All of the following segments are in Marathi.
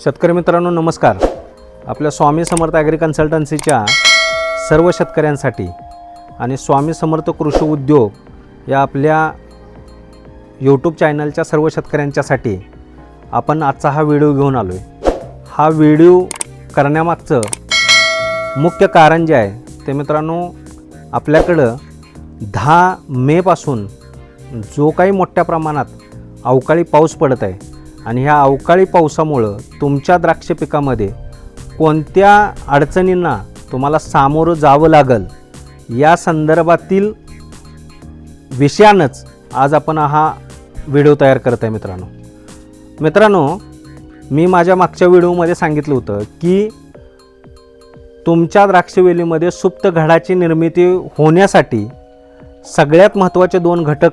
शेतकरी मित्रांनो नमस्कार. आपल्या स्वामी समर्थ ॲग्री कन्सल्टन्सीच्या सर्व शेतकऱ्यांसाठी आणि स्वामी समर्थ कृषी उद्योग या आपल्या यूट्यूब चॅनलच्या सर्व शेतकऱ्यांच्यासाठी आपण आजचा हा व्हिडिओ घेऊन आलो आहे हा व्हिडिओ करण्यामागचं मुख्य कारण जे आहे ते मित्रांनो आपल्याकडं दहा मेपासून जो काही मोठ्या प्रमाणात अवकाळी पाऊस पडत आहे आणि ह्या अवकाळी पावसामुळं तुमच्या द्राक्ष पिकामध्ये कोणत्या अडचणींना तुम्हाला सामोरं जावं लागल या संदर्भातील विषयानंच आज आपण हा व्हिडिओ तयार करत आहे मित्रांनो. मित्रांनो मी माझ्या मागच्या व्हिडिओमध्ये सांगितलं होतं की तुमच्या द्राक्षवेलीमध्ये सुप्त घडाची निर्मिती होण्यासाठी सगळ्यात महत्त्वाचे दोन घटक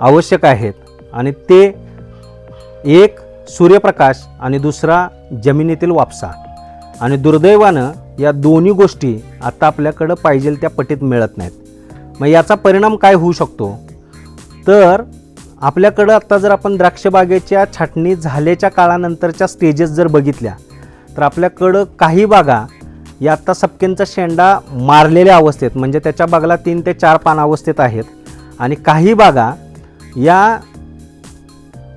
आवश्यक आहेत आणि ते एक सूर्यप्रकाश आणि दुसरा जमिनीतील वापसा. आणि दुर्दैवानं या दोन्ही गोष्टी आता आपल्याकडं पाहिजे त्या पटीत मिळत नाहीत. मग याचा परिणाम काय होऊ शकतो? तर आपल्याकडं आता जर आपण द्राक्षबागेच्या छाटणी झाल्याच्या काळानंतरच्या स्टेजेस जर बघितल्या तर आपल्याकडं काही बागा या आत्ता सपकेंचा शेंडा मारलेल्या अवस्थेत म्हणजे त्याच्या बागला तीन ते चार पान अवस्थेत आहेत आणि काही बागा या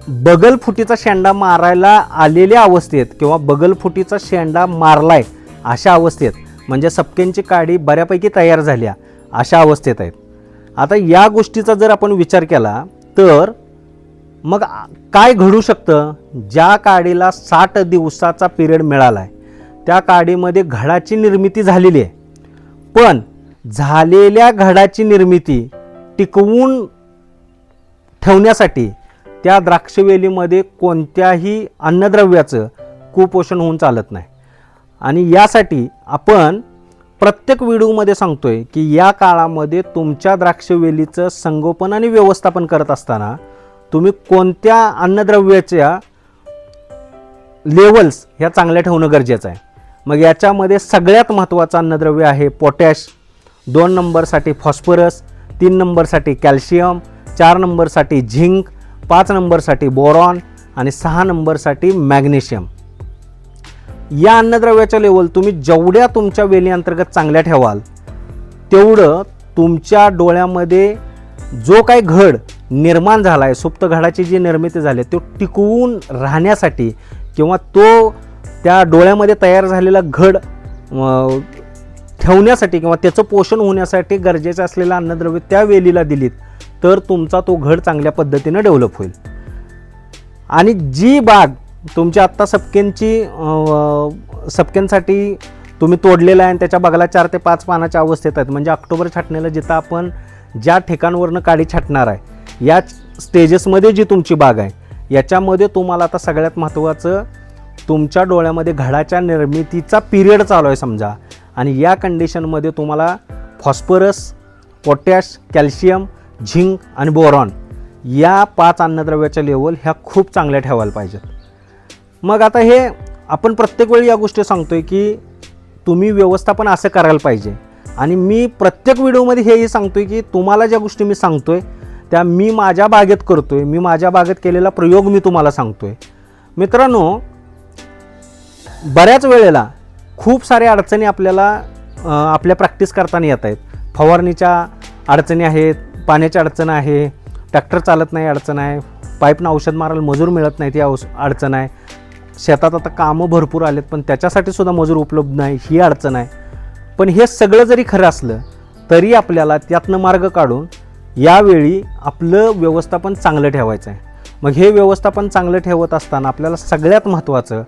बगलफुटीचा शेंडा मारायला आलेल्या अवस्थेत किंवा बगलफुटीचा शेंडा मारलाय अशा अवस्थेत म्हणजे सपकेंची काडी बऱ्यापैकी तयार झाल्या अशा अवस्थेत आहेत. आता या गोष्टीचा जर आपण विचार केला तर मग काय घडू शकतं? ज्या काडीला साठ दिवसाचा पिरियड मिळाला आहे त्या काडीमध्ये घडाची निर्मिती झालेली आहे. पण झालेल्या घडाची निर्मिती टिकवून ठेवण्यासाठी त्या द्राक्षवेलीमध्ये कोणत्याही अन्नद्रव्याचं कुपोषण होऊन चालत नाही. आणि यासाठी आपण प्रत्येक व्हिडिओमध्ये सांगतो आहे की या काळामध्ये तुमच्या द्राक्षवेलीचं संगोपन आणि व्यवस्थापन करत असताना तुम्ही कोणत्या अन्नद्रव्याच्या लेवल्स ह्या चांगल्या ठेवणं गरजेचं आहे. मग याच्यामध्ये सगळ्यात महत्त्वाचं अन्नद्रव्य आहे पोटॅश. दोन नंबरसाठी फॉस्फरस तीन नंबरसाठी कॅल्शियम चार नंबरसाठी झिंक पाच नंबरसाठी बोरॉन आणि सहा नंबरसाठी मॅग्नेशियम. या अन्नद्रव्याच्या लेवल तुम्ही जेवढ्या तुमच्या वेली अंतर्गत चांगल्या ठेवाल तेवढं तुमच्या डोळ्यामध्ये जो काही घड निर्माण झाला आहे सुप्त घडाची जी निर्मिती झाली आहे, तो टिकवून राहण्यासाठी किंवा तो त्या डोळ्यामध्ये तयार झालेला घड ठेवण्यासाठी किंवा त्याचं पोषण होण्यासाठी गरजेचं असलेलं अन्नद्रव्य त्या वेलीला दिलीत. तर तुमचा तो घड चांगल्या पद्धतीनं डेव्हलप होईल. आणि जी बाग तुमची आत्ता सपकेनची सपकेनसाठी तुम्ही तोडलेला आहे आणि त्याच्या बागाला चार ते पाच पानाच्या अवस्थेत आहेत. म्हणजे ऑक्टोबर छाटण्याला जिथं आपण ज्या ठिकाणवरनं काडी छाटणार आहे या स्टेजेसमध्ये जी तुमची बाग आहे याच्यामध्ये तुम्हाला आता सगळ्यात महत्त्वाचं तुमच्या डोळ्यामध्ये घडाच्या निर्मितीचा पिरियड चालू आहे समजा. आणि या कंडिशनमध्ये तुम्हाला फॉस्फरस पोटॅश कॅल्शियम झिंक आणि बोरॉन या पाच अन्नद्रव्याच्या लेवल ह्या खूप चांगल्या ठेवायला पाहिजेत. मग आता हे आपण प्रत्येक वेळी या गोष्टी सांगतोय की तुम्ही व्यवस्थापन असं करायला पाहिजे. आणि मी प्रत्येक व्हिडिओमध्ये हेही सांगतोय की तुम्हाला ज्या गोष्टी मी सांगतोय त्या मी माझ्या बागेत करतोय मी माझ्या बागेत केलेला प्रयोग मी तुम्हाला सांगतोय. मित्रांनो बऱ्याच वेळेला खूप साऱ्या अडचणी आपल्याला आपल्या प्रॅक्टिस करताना येत आहेत. फवारणीच्या अडचणी आहेत पाण्याची अडचण आहे ट्रॅक्टर चालत नाही अडचण आहे पाईपनं औषध मारायला मजूर मिळत नाही ती औष अडचण आहे. शेतात आता कामं भरपूर आलेत पण त्याच्यासाठी सुद्धा मजूर उपलब्ध नाही ही अडचण आहे. पण हे सगळं जरी खरं असलं तरी आपल्याला त्यातनं मार्ग काढून यावेळी आपलं व्यवस्थापन चांगलं ठेवायचं आहे. मग हे व्यवस्थापन चांगलं ठेवत असताना आपल्याला सगळ्यात महत्त्वाचं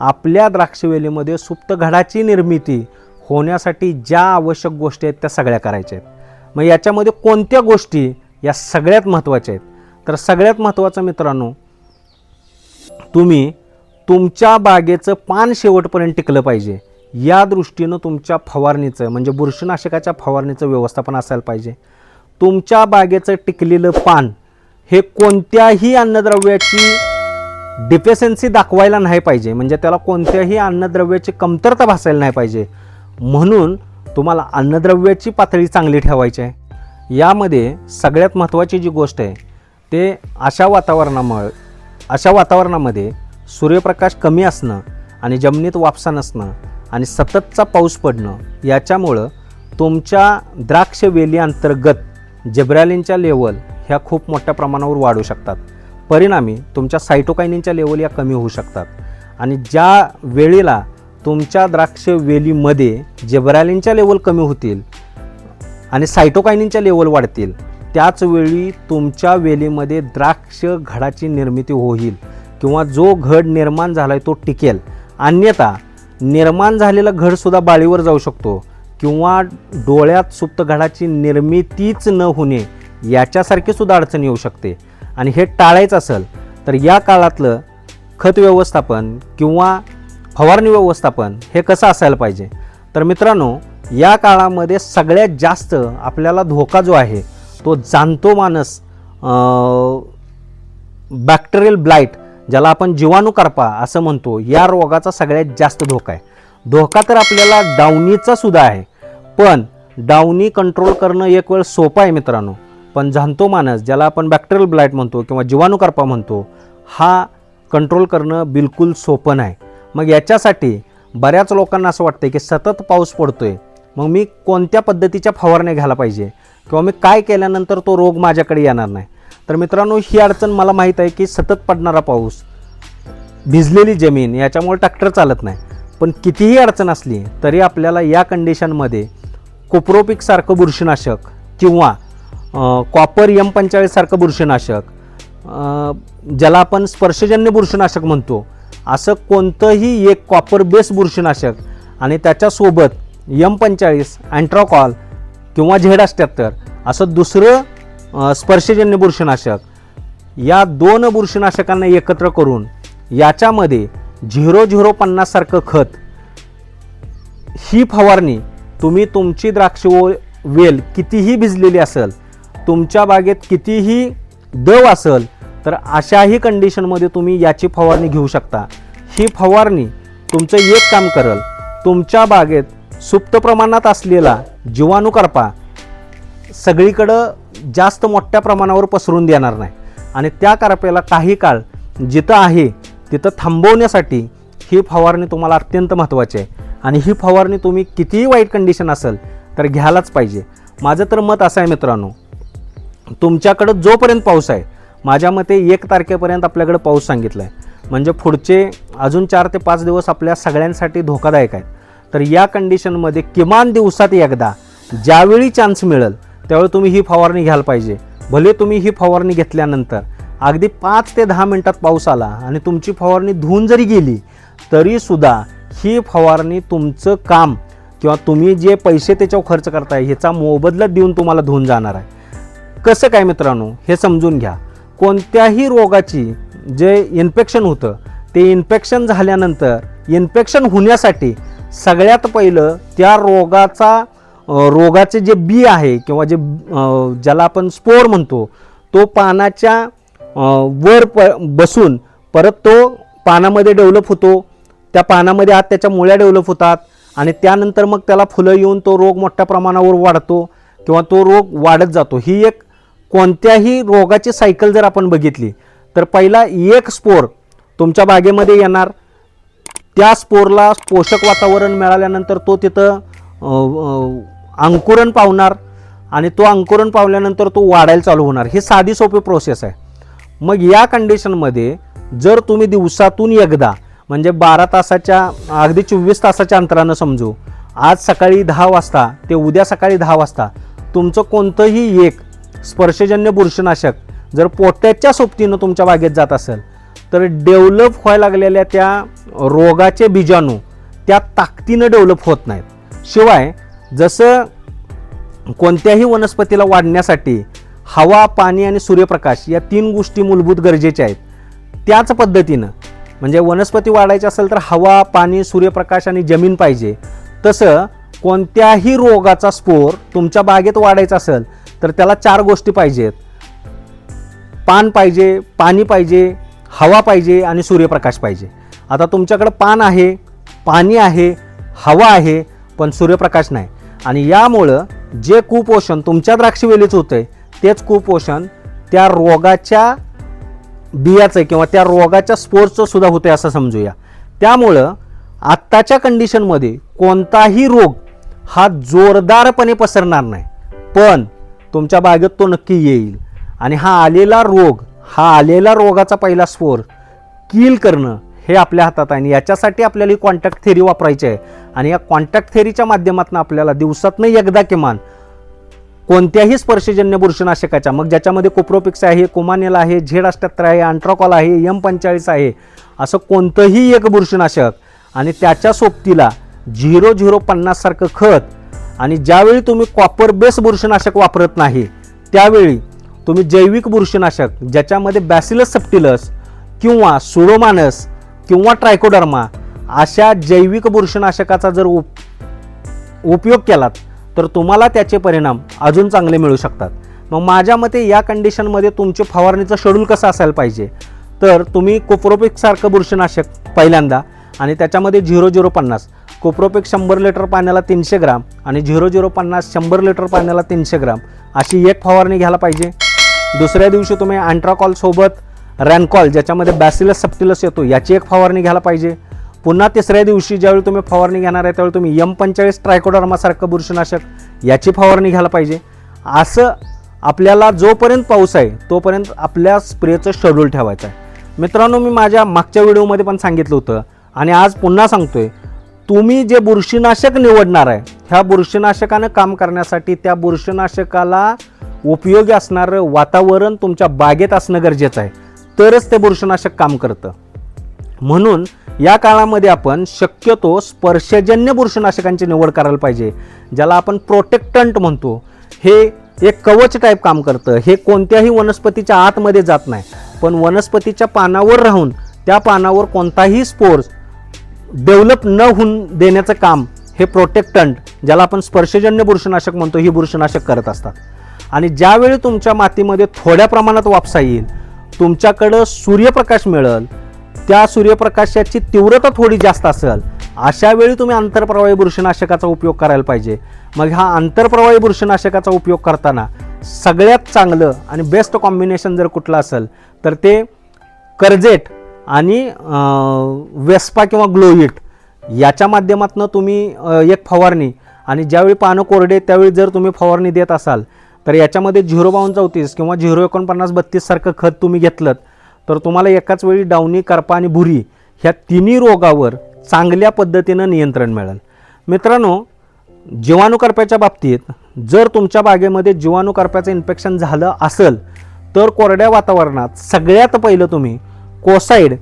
आपल्या द्राक्षवेलीमध्ये सुप्त घडाची निर्मिती होण्यासाठी ज्या आवश्यक गोष्टी आहेत त्या सगळ्या करायच्या आहेत. मग याच्यामध्ये कोणत्या गोष्टी या सगळ्यात महत्त्वाच्या आहेत? तर सगळ्यात महत्त्वाचं मित्रांनो तुम्ही तुमच्या बागेचं पान शेवटपर्यंत टिकलं पाहिजे. या दृष्टीनं तुमच्या फवारणीचं म्हणजे बुरशीनाशकाच्या फवारणीचं व्यवस्थापन असायला पाहिजे. तुमच्या बागेचं टिकलेलं पान हे कोणत्याही अन्नद्रव्याची डिफेसेन्सी दाखवायला नाही पाहिजे. म्हणजे त्याला कोणत्याही अन्नद्रव्याची कमतरता भासायला नाही पाहिजे. म्हणून तुम्हाला अन्नद्रव्याची पातळी चांगली ठेवायची आहे. यामध्ये सगळ्यात महत्त्वाची जी गोष्ट आहे ते अशा वातावरणामुळे अशा वातावरणामध्ये सूर्यप्रकाश कमी असणं आणि जमिनीत वापसा नसणं आणि सततचा पाऊस पडणं याच्यामुळं तुमच्या द्राक्ष वेली अंतर्गत जेब्रॅलिनच्या लेवल ह्या खूप मोठ्या प्रमाणावर वाढू शकतात. परिणामी तुमच्या सायटोकायनिनच्या लेवल या कमी होऊ शकतात. आणि ज्या वेळेला तुमच्या द्राक्ष वेलीमध्ये जेब्रॅलिनच्या लेवल कमी होतील आणि सायटोकायनिनच्या लेवल वाढतील. त्याच वेळी तुमच्या वेलीमध्ये द्राक्ष घडाची निर्मिती होईल किंवा जो घड निर्माण झाला आहे तो टिकेल. अन्यथा निर्माण झालेला घडसुद्धा बाळीवर जाऊ शकतो किंवा डोळ्यात सुप्त घडाची निर्मितीच न होणे याच्यासारखी सुद्धा अडचण येऊ शकते. आणि हे टाळायचं असेल तर या काळातलं खत व्यवस्थापन किंवा फवारणी व्यवस्थापन हे कसं असायला पाहिजे? तर मित्रांनो या काळामध्ये सगळ्यात जास्त आपल्याला धोका जो आहे तो जाणतो माणस बॅक्टेरियल ब्लाईट ज्याला आपण जीवाणू करपा असं म्हणतो या रोगाचा सगळ्यात जास्त धोका आहे. धोका तर आपल्याला डावणीचा सुद्धा आहे पण डावणी कंट्रोल करणं एक वेळ सोपं आहे मित्रांनो. पण जाणतो माणस ज्याला आपण बॅक्टेरियल ब्लाईट म्हणतो किंवा जीवाणू करपा म्हणतो हा कंट्रोल करणं बिलकुल सोपं नाही. मग याच्यासाठी बऱ्याच लोकांना असं वाटतं की सतत पाऊस पडतो आहे मग मी कोणत्या पद्धतीच्या फवारण्या घ्यायला पाहिजे? किंवा मी काय केल्यानंतर तो रोग माझ्याकडे येणार नाही? तर मित्रांनो ही अडचण मला माहीत आहे की सतत पडणारा पाऊस भिजलेली जमीन याच्यामुळे ट्रॅक्टर चालत नाही. पण कितीही अडचण असली तरी आपल्याला या कंडिशनमध्ये कोप्रोपिकसारखं बुरशीनाशक किंवा कॉपर यम पंचाळीससारखं बुरशीनाशक ज्याला आपण स्पर्शजन्य बुरशीनाशक म्हणतो असं कोणतंही एक कॉपर बेस बुरशीनाशक आणि त्याच्यासोबत यम पंचेचाळीस अँट्रॉकॉल किंवा झेड अष्ट्याहत्तर असं दुसरं स्पर्शजन्य बुरशीनाशक या दोन बुरशीनाशकांना एकत्र करून याच्यामध्ये झिरो झिरो पन्नाससारखं खत ही फवारणी तुम्ही तुमची द्राक्ष व- वेल कितीही भिजलेली असेल तुमच्या बागेत कितीही दव असेल तर अशाही कंडिशनमध्ये तुम्ही याची फवारणी घेऊ शकता. ही फवारणी तुमचं एक काम करल तुमच्या बागेत सुप्त प्रमाणात असलेला जीवाणू करपा सगळीकडं जास्त मोठ्या प्रमाणावर पसरून देणार नाही. आणि त्या करप्याला काही काळ जिथं आहे तिथं थांबवण्यासाठी ही फवारणी तुम्हाला अत्यंत महत्त्वाची आहे. आणि ही फवारणी तुम्ही कितीही वाईट कंडिशन असेल तर घ्यायलाच पाहिजे. माझं तर मत असं आहे मित्रांनो तुमच्याकडं जोपर्यंत पाऊस आहे माझ्या मते एक तारखेपर्यंत आपल्याकडं पाऊस सांगितला आहे म्हणजे पुढचे अजून चार ते पाच दिवस आपल्या सगळ्यांसाठी धोकादायक आहेत. तर या कंडिशनमध्ये किमान दिवसात एकदा ज्यावेळी चान्स मिळेल त्यावेळी तुम्ही ही फवारणी घ्यायला पाहिजे. भले तुम्ही ही फवारणी घेतल्यानंतर अगदी पाच ते दहा मिनटात पाऊस आला आणि तुमची फवारणी धुवून जरी गेली तरीसुद्धा ही फवारणी तुमचं काम किंवा तुम्ही जे पैसे त्याच्यावर खर्च करताय ह्याचा मोबदला देऊन तुम्हाला धुवून जाणार आहे. कसं काय मित्रांनो? हे समजून घ्या. कोणत्याही रोगाची जे इन्फेक्शन होतं ते इन्फेक्शन झाल्यानंतर इन्फेक्शन होण्यासाठी सगळ्यात पहिलं त्या रोगाचा रोगाचे जे बी आहे किंवा जे ज्याला आपण स्पोर म्हणतो तो पानाच्या वर प बसून परत तो पानामध्ये डेव्हलप होतो. त्या पानामध्ये आत त्याच्या मुळ्या डेव्हलप होतात आणि त्यानंतर मग त्याला फुलं येऊन तो रोग मोठ्या प्रमाणावर वाढतो किंवा तो रोग वाढत जातो. ही एक कोणत्याही रोगाची सायकल जर आपण बघितली तर पहिला एक स्पोर तुमच्या बागेमध्ये येणार. त्या स्पोरला पोषक वातावरण मिळाल्यानंतर तो तिथं अंकुरण पावणार आणि तो अंकुरण पावल्यानंतर तो वाढायला चालू होणार. ही साधी सोपी प्रोसेस आहे. मग या कंडिशनमध्ये जर तुम्ही दिवसातून एकदा म्हणजे बारा तासाच्या अगदी चोवीस तासाच्या अंतरानं समजू आज सकाळी दहा वाजता ते उद्या सकाळी दहा वाजता तुमचं कोणतंही एक स्पर्शजन्य बुरशीनाशक जर पोट्याच्या सोबतीनं तुमच्या बागेत जात असेल तर डेव्हलप व्हायला लागलेल्या त्या रोगाचे बीजाणू त्या ताकदीनं डेव्हलप होत नाहीत. शिवाय जसं कोणत्याही वनस्पतीला वाढण्यासाठी हवा पाणी आणि सूर्यप्रकाश या तीन गोष्टी मूलभूत गरजेच्या आहेत. त्याच पद्धतीनं म्हणजे वनस्पती वाढायची असेल तर हवा पाणी सूर्यप्रकाश आणि जमीन पाहिजे. तसं कोणत्याही रोगाचा स्पोर तुमच्या बागेत वाढायचा असेल तर त्याला चार गोष्टी पाहिजेत पान पाहिजे पाणी पाहिजे हवा पाहिजे आणि सूर्यप्रकाश पाहिजे. आता तुमच्याकडं पान आहे पाणी आहे हवा आहे पण सूर्यप्रकाश नाही. आणि यामुळं जे कुपोषण तुमच्या द्राक्षवेलीच होतं आहे तेच कुपोषण त्या रोगाच्या बियाचं किंवा त्या रोगाच्या स्पोर्सचं सुद्धा आहे असं समजूया. त्यामुळं आत्ताच्या कंडिशनमध्ये कोणताही रोग हा जोरदारपणे पसरणार नाही. पण तुमच्या बागेत तो नक्की येईल. आणि हा आलेला रोग हा आलेला रोगाचा पहिला स्फोर किल करणं हे आपल्या हातात आहे. आणि याच्यासाठी आपल्याला ही कॉन्टॅक्ट थेरी वापरायची आहे. आणि या कॉन्टॅक्ट थेरीच्या माध्यमातून आपल्याला दिवसातनं एकदा किमान कोणत्याही स्पर्शजन्य बुरशीनाशकाच्या मग ज्याच्यामध्ये कोप्रोपिक्स आहे कोमानेल आहे झेड अष्ट्याहत्तर आहे अँट्राकॉल आहे एम पंचेचाळीस आहे असं कोणतंही एक बुरशीनाशक आणि त्याच्या सोबतीला झिरो झिरो पन्नाससारखं खत आणि ज्यावेळी तुम्ही कॉपर बेस बुरशीनाशक वापरत नाही त्यावेळी तुम्ही जैविक बुरशीनाशक ज्याच्यामध्ये बॅसिलस सप्टिलस किंवा सुडोमानस किंवा ट्रायकोडर्मा अशा जैविक बुरशीनाशकाचा जर उप उपयोग केलात तर तुम्हाला त्याचे परिणाम अजून चांगले मिळू शकतात. मग माझ्या मते या कंडिशनमध्ये तुमचे फवारणीचं शेड्यूल कसं असायला पाहिजे? तर तुम्ही कोप्रोपिकसारखं बुरशीनाशक पहिल्यांदा आणि त्याच्यामध्ये झिरो झिरो पन्नास. कोप्रोपेक शंभर लिटर पाण्याला तीनशे ग्राम आणि झिरो झिरो पन्नास शंभर लिटर पाण्याला तीनशे ग्राम अशी एक फवारणी घ्यायला पाहिजे. दुसऱ्या दिवशी तुम्ही अँट्राकॉलसोबत रॅनकॉल ज्याच्यामध्ये बॅसिलस सप्टिलस येतो याची एक फवारणी घ्यायला पाहिजे. पुन्हा तिसऱ्या दिवशी ज्यावेळी तुम्ही फवारणी घेणार आहे त्यावेळी तुम्ही यम पंचेचाळीस ट्रायकोडर्मासारखं बुरशीनाशक याची फवारणी घ्यायला पाहिजे. असं आपल्याला जोपर्यंत पाऊस आहे तोपर्यंत आपल्या स्प्रेचं शेड्यूल ठेवायचं आहे. मित्रांनो मी माझ्या मागच्या व्हिडिओमध्ये पण सांगितलं होतं आणि आज पुन्हा सांगतोय तुम्ही जे बुरशीनाशक निवडणार आहे ह्या बुरशीनाशकानं काम करण्यासाठी त्या बुरशीनाशकाला उपयोगी असणारं वातावरण तुमच्या बागेत असणं गरजेचं आहे. तरच ते बुरशीनाशक काम करतं. म्हणून या काळामध्ये आपण शक्यतो स्पर्शजन्य बुरशीनाशकांची निवड करायला पाहिजे ज्याला आपण प्रोटेक्टंट म्हणतो. हे एक कवच टाईप काम करतं. हे कोणत्याही वनस्पतीच्या आतमध्ये जात नाही. पण वनस्पतीच्या पानावर राहून त्या पानावर कोणताही स्पोर्स डेव्हलप न होऊन देण्याचं काम हे प्रोटेक्टंट ज्याला आपण स्पर्शजन्य बुरशीनाशक म्हणतो ही बुरशीनाशक करत असतात. आणि ज्यावेळी तुमच्या मातीमध्ये थोड्या प्रमाणात वापसा येईल तुमच्याकडं सूर्यप्रकाश मिळेल त्या सूर्यप्रकाशाची तीव्रता थोडी जास्त असेल अशा वेळी तुम्ही आंतरप्रवाही बुरशीनाशकाचा उपयोग करायला पाहिजे. मग हा आंतरप्रवाही बुरशीनाशकाचा उपयोग करताना सगळ्यात चांगलं आणि बेस्ट कॉम्बिनेशन जर कुठलं असेल तर ते कर्जेट आणि वेस्पा किंवा ग्लोईट याच्या माध्यमातून तुम्ही एक फवारणी आणि ज्यावेळी पानं कोरडे त्यावेळी जर तुम्ही फवारणी देत असाल तर याच्यामध्ये झिरो बावन्न चौतीस किंवा झिरो एकोणपन्नास बत्तीससारखं खत तुम्ही घेतलं तर तुम्हाला एकाच वेळी डावणी करपा आणि भुरी ह्या तिन्ही रोगावर चांगल्या पद्धतीनं नियंत्रण मिळेल. मित्रांनो जीवाणू करप्याच्या बाबतीत जर तुमच्या बागेमध्ये जीवाणू करप्याचं इन्फेक्शन झालं असेल तर कोरड्या वातावरणात सगळ्यात पहिलं तुम्ही कोसाईड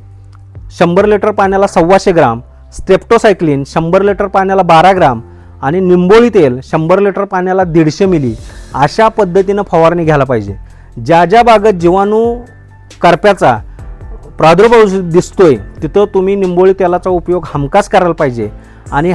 शंभर लिटर पाण्याला सव्वाशे ग्राम स्टेप्टोसायक्लिन शंभर लिटर पाण्याला बारा ग्राम आणि निंबोळी तेल शंभर लिटर पाण्याला दीडशे मिली अशा पद्धतीनं फवारणी घ्यायला पाहिजे. ज्या ज्या बागेत जीवाणू करप्याचा प्रादुर्भाव दिसतोय तिथं तुम्ही निंबोळी तेलाचा उपयोग हमखास करायला पाहिजे. आणि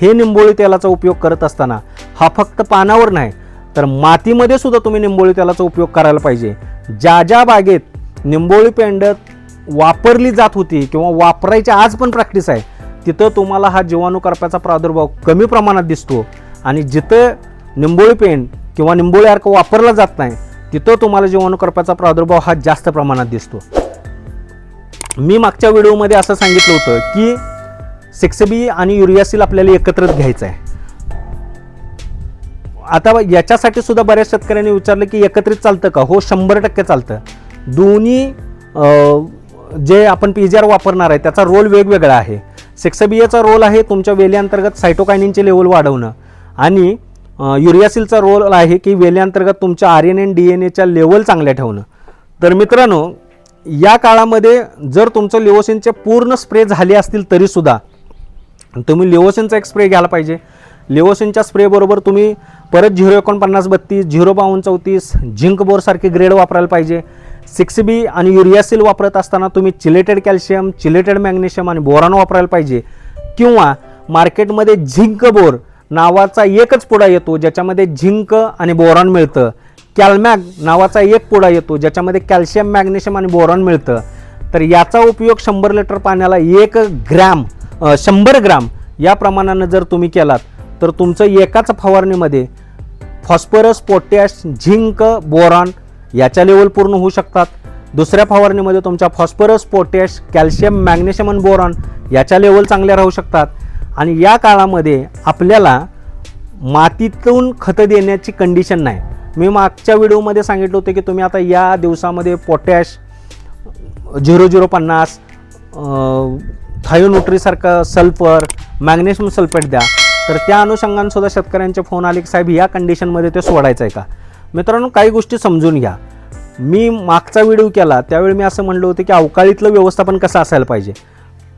हे निंबोळी तेलाचा उपयोग करत असताना हा फक्त पानावर नाही तर मातीमध्ये सुद्धा तुम्ही निंबोळी तेलाचा उपयोग करायला पाहिजे. ज्या ज्या बागेत निंबोळी पेंडत वापरली जात होती किंवा वापरायची आज पण प्रॅक्टिस आहे तिथं तुम्हाला हा जीवाणू करप्याचा प्रादुर्भाव कमी प्रमाणात दिसतो. आणि जिथं निंबोळी पेंट किंवा निंबोळी अर्क वापरला जात नाही तिथं तुम्हाला जीवाणू करप्याचा प्रादुर्भाव हा जास्त प्रमाणात दिसतो. मी मागच्या व्हिडिओमध्ये असं सांगितलं होतं की सिक्स बी आणि युरियासील आपल्याला एकत्रच घ्यायचं आहे. आता याच्यासाठी सुद्धा बऱ्याच शेतकऱ्यांनी विचारलं की एकत्रित चालतं का? हो शंभर टक्के चालतं. दोन्ही जे आपण पी जी आर वापरणार आहे त्याचा रोल वेगवेगळा आहे. सिक्स बी एचा रोल आहे तुमच्या वेलीअंतर्गत सायटोकायनिनचे लेवल वाढवणं. आणि युरियासिलचा रोल आहे की वेलीअंतर्गत तुमच्या R N N D N एच्या लेवल चांगल्या ठेवणं. तर मित्रांनो या काळामध्ये जर तुमचं लिओसिनचे पूर्ण स्प्रे झाले असतील तरीसुद्धा तुम्ही लिओसिनचा एक स्प्रे घ्यायला पाहिजे. लिओसिनच्या स्प्रेबरोबर तुम्ही परत झिरो एकोणपन्नास बत्तीस झिरो बावन्न चौतीस झिंक बोरसारखे ग्रेड वापरायला पाहिजे. सिक्स बी आणि युरियासिल वापरत असताना तुम्ही चिलेटेड कॅल्शियम चिलेटेड मॅग्नेशियम आणि बोरान वापरायला पाहिजे. किंवा मार्केटमध्ये झिंक बोर नावाचा एकच पुडा येतो ज्याच्यामध्ये झिंक आणि बोरॉन मिळतं. कॅलमॅग नावाचा एक पुडा येतो ज्याच्यामध्ये कॅल्शियम मॅग्नेशियम आणि बोरॉन मिळतं. तर याचा उपयोग शंभर लिटर पाण्याला एक ग्रॅम शंभर ग्रॅम या प्रमाणानं जर तुम्ही केलात तर तुमचं एकाच फवारणीमध्ये फॉस्फरस पोटॅश झिंक बोरॉन याच्या लेवल पूर्ण होऊ शकतात. दुसऱ्या फवारणीमध्ये तुमच्या फॉस्फरस पोटॅश कॅल्शियम मॅग्नेशियम आणि बोरॉन याच्या लेवल चांगल्या राहू शकतात. आणि या काळामध्ये आपल्याला मातीतून खतं देण्याची कंडिशन नाही. मी मागच्या व्हिडिओमध्ये सांगितलं होतं की तुम्ही आता या दिवसामध्ये पोटॅश झिरो झिरो पन्नास थायोन्युट्रीसारखं सल्फर मॅग्नेशियम सल्फेट द्या. तर त्या अनुषंगानसुद्धा शेतकऱ्यांचे फोन आले की साहेब या कंडिशनमध्ये ते सोडायचं आहे का? मित्रांनो काही गोष्टी समजून घ्या. मी मागचा व्हिडिओ केला त्यावेळी मी असं म्हणलं होतं की अवकाळीतलं व्यवस्थापन कसं असायला पाहिजे.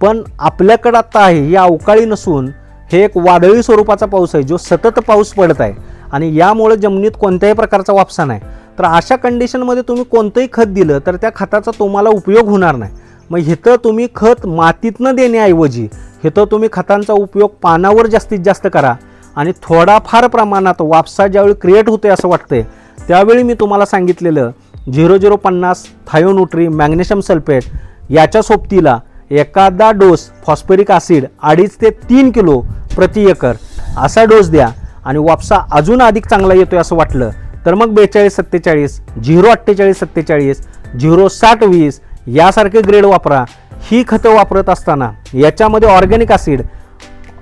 पण आपल्याकडं आत्ता आहे ही अवकाळी नसून हे एक वादळी स्वरूपाचा पाऊस आहे जो सतत पाऊस पडत आहे. आणि यामुळे जमिनीत कोणत्याही प्रकारचा वापसा नाही. तर अशा कंडिशनमध्ये तुम्ही कोणतंही खत दिलं तर त्या खताचा तुम्हाला उपयोग होणार नाही. मग हिथं तुम्ही खत मातीतनं देण्याऐवजी हिथं तुम्ही खतांचा उपयोग पानावर जास्तीत जास्त करा. आणि थोडाफार प्रमाणात वापसा ज्यावेळी क्रिएट होते असं वाटतंय त्यावेळी मी तुम्हाला सांगितलेलं झिरो झिरो पन्नास थायोन्युट्री मॅग्नेशियम सल्फेट याच्या सोबतीला एखादा डोस फॉस्फरिक ॲसिड अडीच ते तीन किलो प्रति एकर असा डोस द्या आणि वापसा अजून अधिक चांगला येतोय असं वाटलं तर मग बेचाळीस सत्तेचाळीस झिरो अठ्ठेचाळीस सत्तेचाळीस झिरो साठ वीस यासारखे ग्रेड वापरा. ही खतं वापरत असताना याच्यामध्ये ऑर्गॅनिक ॲसिड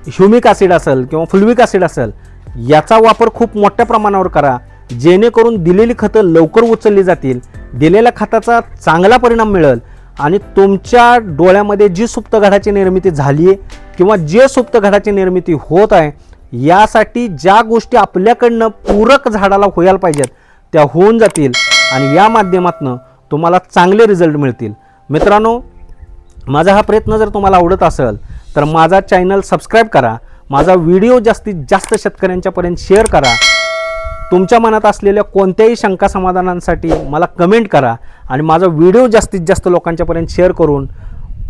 ह्युमिक ॲसिड असेल किंवा फुलविक ॲसिड असेल याचा वापर खूप मोठ्या प्रमाणावर करा. जेणेकरून दिलेली खतं लवकर उचलली जातील दिलेल्या खताचा चांगला परिणाम मिळेल आणि तुमच्या डोळ्यामध्ये जी सुप्त घडाची निर्मिती झाली आहे किंवा जे सुप्त घडाची निर्मिती होत आहे यासाठी ज्या गोष्टी आपल्याकडनं पूरक झाडाला व्हायला पाहिजेत त्या होऊन जातील आणि या माध्यमातून तुम्हाला चांगले रिझल्ट मिळतील. मित्रांनो माझा हा प्रयत्न जर तुम्हाला आवडत असेल तर माझा चॅनल सबस्क्राईब करा माझा व्हिडिओ जास्तीत जास्त शेतकऱ्यांच्यापर्यंत शेअर करा तुमच्या मनात असलेल्या कोणत्याही शंका समाधानांसाठी मला कमेंट करा आणि माझा व्हिडिओ जास्तीत जास्त लोकांच्यापर्यंत शेअर करून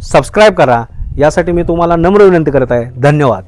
सबस्क्राईब करा. यासाठी मी तुम्हाला नम्र विनंती करत आहे. धन्यवाद.